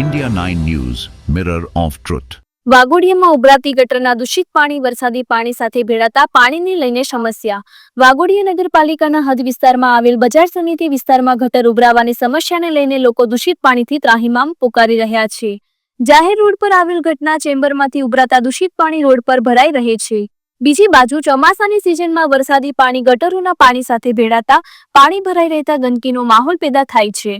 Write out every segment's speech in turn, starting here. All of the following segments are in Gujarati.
India 9 news mirror of truth વાઘોડિયામાં ઉભરાતી ગટરના દૂષિત પાણી, વરસાદી પાણી સાથે ભેળાતા પાણીને લઈને સમસ્યા. વાઘોડિયા નગરપાલિકાના હદ વિસ્તારમાં આવેલ બજાર સમિતિ વિસ્તારમાં ગટર ઉભરાવાની સમસ્યાને લઈને લોકો દૂષિત પાણીથી ત્રાહિમામ પુકારી રહ્યા છે. જાહેર રોડ પર આવેલ ઘટના ચેમ્બરમાંથી ઉભરાતા દૂષિત પાણી રોડ પર ભરાઈ રહે છે. બીજી બાજુ ચોમાસાની સિઝનમાં વરસાદી પાણી ગટરોના પાણી સાથે ભેળાતા પાણી ભરાઈ રહેતા ગંદકીનો માહોલ પેદા થાય છે.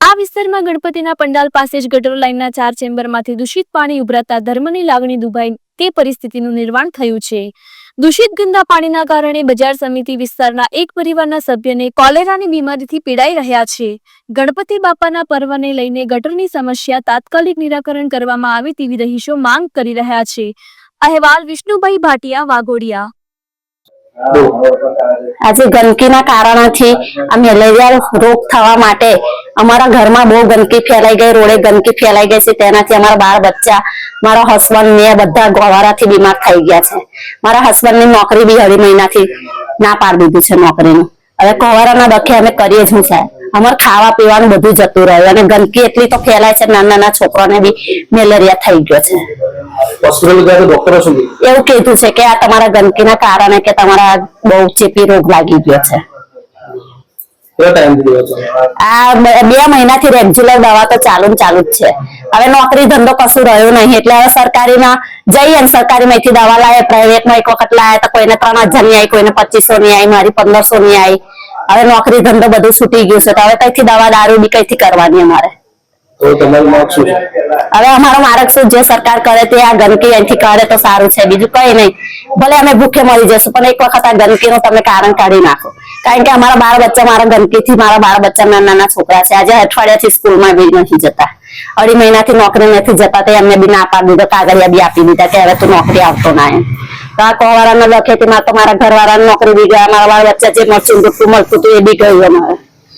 આ વિસ્તારમાં ગણપતિના પંડાલ પાસે જ ગટર લાઇનના ચાર ચેમ્બરમાંથી દૂષિત પાણી ઉભરાતા ધર્મની લાગણી દુભાઈ તે પરિસ્થિતિનું નિર્માણ થયું છે. દૂષિત ગંદા પાણીના કારણે બજાર સમિતિ વિસ્તારના એક પરિવારના સભ્યને કોલેરાની બીમારીથી પીડાઈ રહ્યા છે. ગણપતિ બાપાના પર્વને લઈને ગટરની સમસ્યા તાત્કાલિક નિરાકરણ કરવામાં આવે તેવી રહીશો માંગ કરી રહ્યા છે. અહેવાલ વિષ્ણુભાઈ ભાટિયા વાઘોડિયા. આજે ગંદકીના કારણોથી આ મેલેરિયા રોગ થવા માટે. અમારા ઘરમાં બહુ ગંદકી ફેલાઈ ગઈ, રોડે ગંદકી ફેલાઈ ગઈ છે. તેનાથી અમારા બાળ બચ્ચા, મારા હસબન્ડ મેં બધા ગોવારાથી બીમાર થઈ ગયા છે. મારા હસબન્ડની નોકરી બી અઢી મહિનાથી ના પાડી દીધું છે નોકરીનું. હવે કોવારાના દખે અમે કરીએ જ સાહેબ. અમારે ખાવા પીવાનું બધું જતું રહ્યું અને ગંદકી એટલી તો ફેલાય છે નાના નાના છોકરાને બી મેલેરિયા થઈ ગયો છે. હોસ્પિટલ ગયા તો ડોક્ટર શું એવું કીધું છે કે આ તમારા ગંદકીના કારણે કે તમારા બહુ ચેપી રોગ લાગી ગયો છે. આ બે મહિનાથી રેગ્યુલર દવા તો ચાલુ ને ચાલુ જ છે. હવે નોકરી ધંધો કશું રહ્યું નહીં એટલે હવે સરકારીમાં જઈએ અને સરકારી માંથી દવા લાવે પ્રાઇવેટમાં એક વખત લાવે તો કોઈને ત્રણ હજારની આવી કોઈને પચીસો ની આવી મારી પંદરસો ની આવી હવે નોકરી ધંધો બધું છૂટી ગયું છે તો હવે કઈથી દવા દારૂ બી કઈથી કરવાની અમારે? તો તમારું માર્ક શું છે? હવે અમારો માર્ગ શું? જે સરકાર કરે તે આ ગંદકી અહીંથી કરે તો સારું છે. બીજું કઈ નહીં. ભલે અમે ભૂખે મરી જશું, પણ એક વખત આ ગંદકીનું તમે કારણ કાઢી નાખો. કારણ કે અમારા બાળ બચ્ચા મારા ગંદકીથી મારા બાળ બચ્ચા નાના નાના છોકરા છે. આજે અઠવાડિયાથી સ્કૂલમાં બી નથી જતા. અઢી મહિનાથી નોકરી નથી જતા. તો એમને બી ના પાડી દીધો, કાગળિયા બી આપી દીધા કે હવે તું નોકરી આવતો ના એમ. તો આ કોવારાના લખેથી માં તો મારા ઘરવાળાની નોકરી બી ગયા. મારા બાળ બચ્ચા જે મળતું મળતું હતું એ બી ગયું અમારે.